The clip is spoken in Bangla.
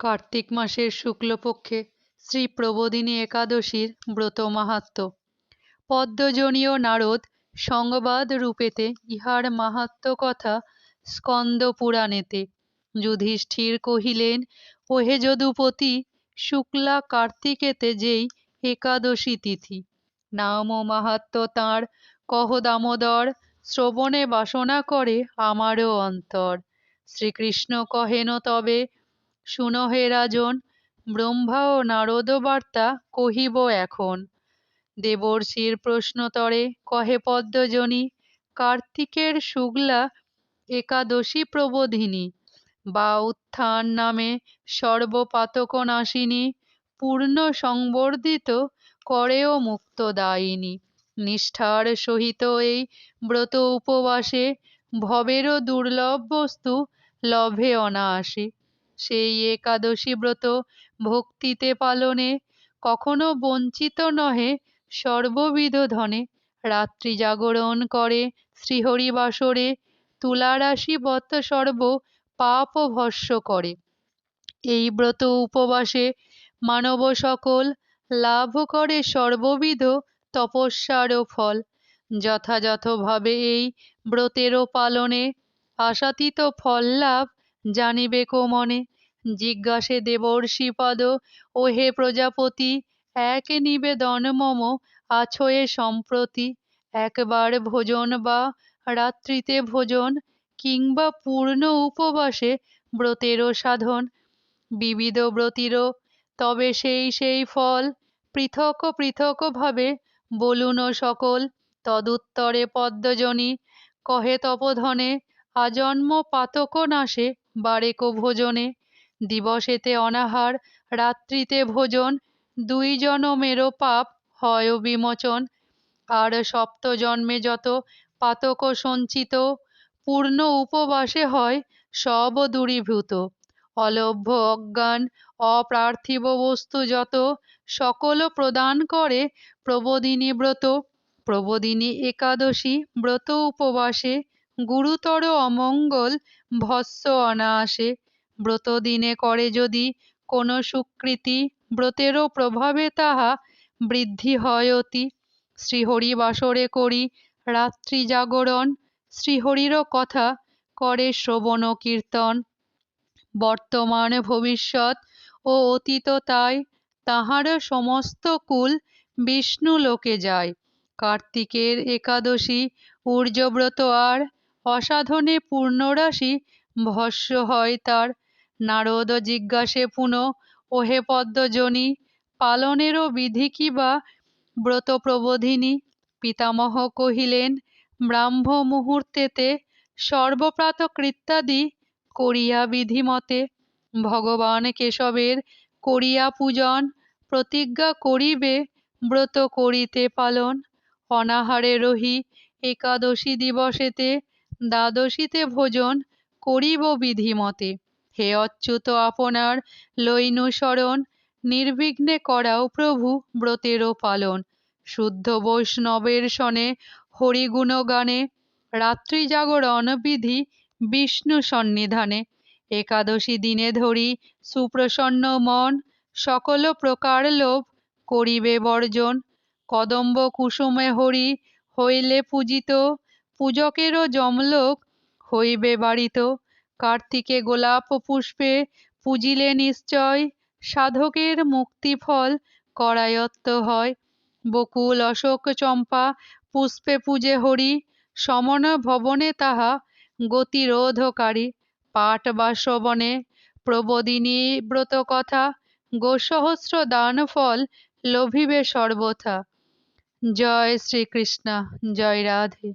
কার্তিক মাসের শুক্লপক্ষে শ্রী প্রবোধিনী একাদশীর ব্রত মাহাত্ম পদ্মজনীয় নারদ সংবাদ রূপেতে ইহার মাহাত্ম কথা স্কন্দ পুরাণেতে। যুধিষ্ঠির কহিলেন, ওহে যদুপতি, শুক্লা কার্তিকেতে যেই একাদশী তিথি, নাম ও মাহাত্ম তাঁর কহ দামোদর, শ্রবণে বাসনা করে আমারও অন্তর। শ্রীকৃষ্ণ কহেন তবে শুনো হে রাজন, ব্রহ্মা ও নারদ বার্তা কহিব এখন। দেবর্ষির প্রশ্নোত্তরে কহে পদ্মজনী, কার্তিকের শুক্লা একাদশী প্রবোধিনী, বা উত্থান নামে সর্বপাতকনাশিনী, পূর্ণ সংবর্ধিত করেও মুক্তদায়িনী। নিষ্ঠার সহিত এই ব্রত উপবাসে ভবেরও দুর্লভ বস্তু লভে অনায়াসে। সেই একাদশী ব্রত ভক্তিতে পালনে কখনো বঞ্চিত নহে সর্ববিধ ধনে। রাত্রি জাগরণ করে শ্রীহরি বাসরে তুলারাশি বত সর্ব পাপ ভস্য করে। এই ব্রত উপবাসে মানব সকল লাভ করে সর্ববিধ তপস্যারও ফল। যথাযথভাবে এই ব্রতেরও পালনে আশাতীত ফল লাভ জানিবে কো মনে। জিজ্ঞাসে দেবর্ষিপদ ও হে প্রজাপতি, এক নিবেদন মম আছয়ে সম্প্রতি? একবার ভোজন বা রাত্রিতে ভোজন কিংবা পূর্ণ উপবাসে ব্রতেরও সাধন। বিবিধ ব্রতিরও, তবে সেই সেই ফল পৃথক পৃথকভাবে বলুন সকল। তদুত্তরে পদ্মজনী, কহে তপধনে, আজন্ম পাতক নাশে বারেক ভোজনে, দিবসেতে অনাহার, রাত্রিতে ভোজন দুই জনমেরও পাপ হয় বিমোচন। আর সপ্ত জন্মে যত পাতক সঞ্চিত, পূর্ণ উপবাসে হয় সব দূরীভূত। অলভ্য অজ্ঞান, অপ্রার্থিব বস্তু যত, সকল প্রদান করে প্রবোদিনী ব্রত। প্রবোদিনী একাদশী ব্রত উপবাসে, গুরুতর অমঙ্গল ভস্য অনায়াসে। ব্রত দিনে করে যদি কোনো সুকৃতি, ব্রতেরও প্রভাবে তাহা বৃদ্ধি হয় অতি। শ্রীহরি বাসরে করি রাত্রি জাগরণ, শ্রীহরিরও কথা করে শ্রবণ কীর্তন। বর্তমান ভবিষ্যৎ ও অতীত তাই, তাহার সমস্ত কুল বিষ্ণু লোকে যায়। কার্তিকের একাদশী ঊর্যব্রত আর অসাধনে পূর্ণরাশি, ভস্য হয় তার। নারদ জিজ্ঞাসে পুন, ওহে পদ্মজনী, পালনেরও বিধি কি বা? ব্রত প্রবোধিনী, পিতামহ কহিলেন, ব্রাহ্ম মুহূর্তেতে সর্বপ্রাতকৃত্যাদি করিয়া বিধিমতে। ভগবান কেশবের করিয়া পূজন, প্রতিজ্ঞা করিবে, ব্রত করিতে পালন। অনাহারে রহি একাদশী দিবসেতে দ্বাদশীতে ভোজন করিব বিধিমতে। হে অচ্যুত আপনার লইনু শরণ নির্বিঘ্নে করাও প্রভু ব্রতেরও পালন। শুদ্ধ বৈষ্ণবের সনে হরিগুণগানে রাত্রি জাগরণ বিধি বিষ্ণু সন্নিধানে। একাদশী দিনে ধরি সুপ্রসন্ন মন, সকল প্রকার লোভ করিবে বর্জন। কদম্ব কুসুমে হরি হইলে পূজিত পূজকেরও যমলোক হইবে বাড়িত। কার্তিকে গোলাপ পুষ্পে পুজিলে নিশ্চয়, সাধকের মুক্তিফল করায়ত্ত হয়। বকুল, অশোক চম্পা পুষ্পে পূজে হরি, সমন ভবনে তাহা গতিরোধকারী। পাঠ বা শ্রবণে প্রবোদিনী ব্রত কথা গোসহস্র দান ফল লোভিবে সর্বথা। জয় শ্রীকৃষ্ণ, জয় রাধে।